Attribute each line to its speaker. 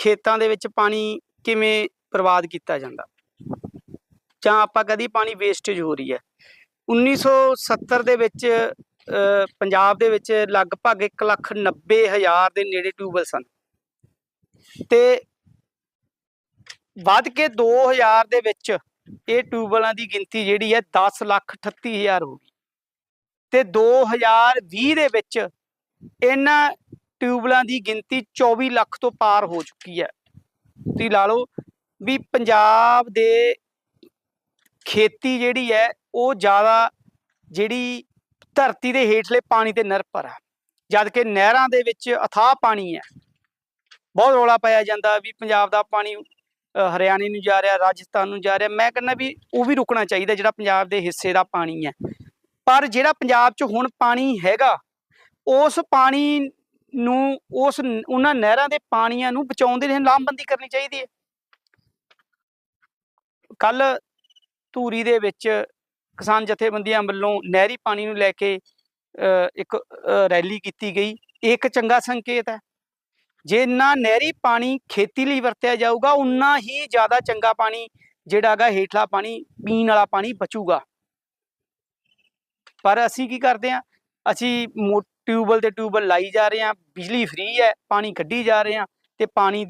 Speaker 1: ਖੇਤਾਂ ਦੇ ਵਿੱਚ ਪਾਣੀ ਕਿਵੇਂ ਬਰਬਾਦ ਕੀਤਾ ਜਾਂਦਾ? ਜਾਂ ਆਪਾਂ ਕਦੀ ਪਾਣੀ ਵੇਸਟੇਜ ਹੋ ਰਹੀ ਹੈ। 1970 ਦੇ ਵਿੱਚ ਪੰਜਾਬ ਦੇ ਵਿੱਚ ਲਗਭਗ 1 ਲੱਖ 90 ਹਜ਼ਾਰ ਦੇ ਨੇੜੇ ਟਿਊਬਲ ਸਨ। ਤੇ ਵੱਧ ਕੇ 2000 ਦੇ ਵਿੱਚ ਇਹ ਟਿਊਬਲਾਂ ਦੀ ਗਿਣਤੀ ਜਿਹੜੀ ਹੈ 10 ਲੱਖ 38 ਹਜ਼ਾਰ ਹੋ ਗਈ। ਤੇ 2020 ਦੇ ਵਿੱਚ ਇਹਨਾਂ ਟਿਊਬਲਾਂ ਦੀ ਗਿਣਤੀ 24 ਲੱਖ ਤੋਂ ਪਾਰ ਹੋ ਚੁੱਕੀ ਹੈ। ਤੁਸੀਂ ਲਾ ਲਓ ਵੀ ਪੰਜਾਬ ਦੇ ਖੇਤੀ ਜਿਹੜੀ ਹੈ, ਉਹ ਜ਼ਿਆਦਾ ਜਿਹੜੀ ਧਰਤੀ ਦੇ ਹੇਠਲੇ ਪਾਣੀ ਤੇ ਨਿਰਭਰ ਹੈ। ਜਦ ਕਿ ਨਹਿਰਾਂ ਦੇ ਵਿੱਚ ਅਥਾਹ ਪਾਣੀ ਹੈ। ਬਹੁਤ ਰੌਲਾ ਪਾਇਆ ਜਾਂਦਾ ਵੀ ਪੰਜਾਬ ਦਾ ਪਾਣੀ ਹਰਿਆਣੇ ਨੂੰ ਜਾ ਰਿਹਾ, ਰਾਜਸਥਾਨ ਨੂੰ ਜਾ ਰਿਹਾ। ਮੈਂ ਕਹਿੰਦਾ ਵੀ ਉਹ ਵੀ ਰੁਕਣਾ ਚਾਹੀਦਾ ਜਿਹੜਾ ਪੰਜਾਬ ਦੇ ਹਿੱਸੇ ਦਾ ਪਾਣੀ ਹੈ। ਪਰ ਜਿਹੜਾ ਪੰਜਾਬ 'ਚ ਹੁਣ ਪਾਣੀ ਹੈਗਾ, ਉਸ ਪਾਣੀ ਨੂੰ ਉਸ ਉਹਨਾਂ ਨਹਿਰਾਂ ਦੇ ਪਾਣੀਆਂ ਨੂੰ ਬਚਾਉਣ ਦੇ ਲਈ ਲਾਮਬੰਦੀ ਕਰਨੀ ਚਾਹੀਦੀ ਹੈ। ਕੱਲ ਧੂਰੀ ਦੇ ਵਿੱਚ ਕਿਸਾਨ ਜਥੇਬੰਦੀਆਂ ਵੱਲੋਂ ਨਹਿਰੀ ਪਾਣੀ ਨੂੰ ਲੈ ਕੇ ਅ, ਇੱਕ ਰੈਲੀ ਕੀਤੀ ਗਈ। ਇਹ ਇੱਕ ਚੰਗਾ ਸੰਕੇਤ ਹੈ। ਜੇ ਇੰਨਾ ਨਹਿਰੀ ਪਾਣੀ ਖੇਤੀ ਲਈ ਵਰਤਿਆ ਜਾਊਗਾ ਉਨਾ ਹੀ ਜ਼ਿਆਦਾ ਚੰਗਾ ਪਾਣੀ ਜਿਹੜਾ ਹੈਗਾ ਹੇਠਲਾ ਪਾਣੀ ਪੀਣ ਵਾਲਾ ਪਾਣੀ ਬਚੂਗਾ। ਪਰ ਅਸੀਂ ਕੀ ਕਰਦੇ ਹਾਂ? ਅਸੀਂ ਮੋ- ਟਿਊਬਵੈੱਲ ਤੇ ਟਿਊਬਵੈੱਲ ਲਾਈ ਜਾ ਰਹੇ ਹਾਂ, ਬਿਜਲੀ ਫ੍ਰੀ ਹੈ, ਪਾਣੀ ਕੱਢੀ ਜਾ ਰਹੇ ਹਾਂ ਤੇ ਪਾਣੀ